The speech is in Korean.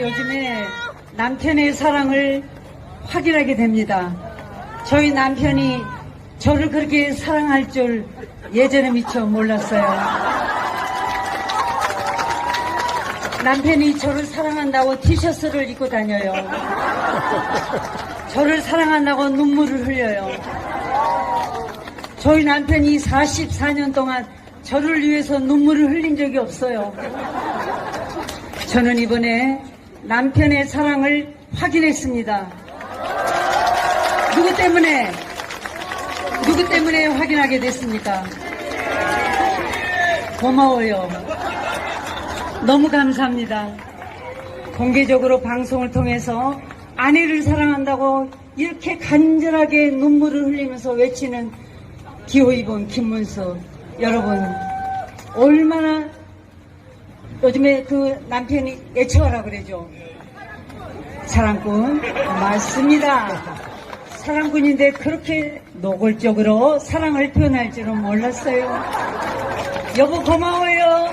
요즘에 남편의 사랑을 확인하게 됩니다. 저희 남편이 저를 그렇게 사랑할 줄 예전에 미처 몰랐어요. 남편이 저를 사랑한다고 티셔츠를 입고 다녀요. 저를 사랑한다고 눈물을 흘려요. 저희 남편이 44년 동안 저를 위해서 눈물을 흘린 적이 없어요. 저는 이번에 남편의 사랑을 확인했습니다. 누구 때문에, 누구 때문에 확인하게 됐습니까? 고마워요. 너무 감사합니다. 공개적으로 방송을 통해서 아내를 사랑한다고 이렇게 간절하게 눈물을 흘리면서 외치는 기호이본 김문수 여러분 얼마나 요즘에 그 남편이 애처하라 그러죠. 사랑꾼 맞습니다. 사랑꾼인데 그렇게 노골적으로 사랑을 표현할 줄은 몰랐어요. 여보 고마워요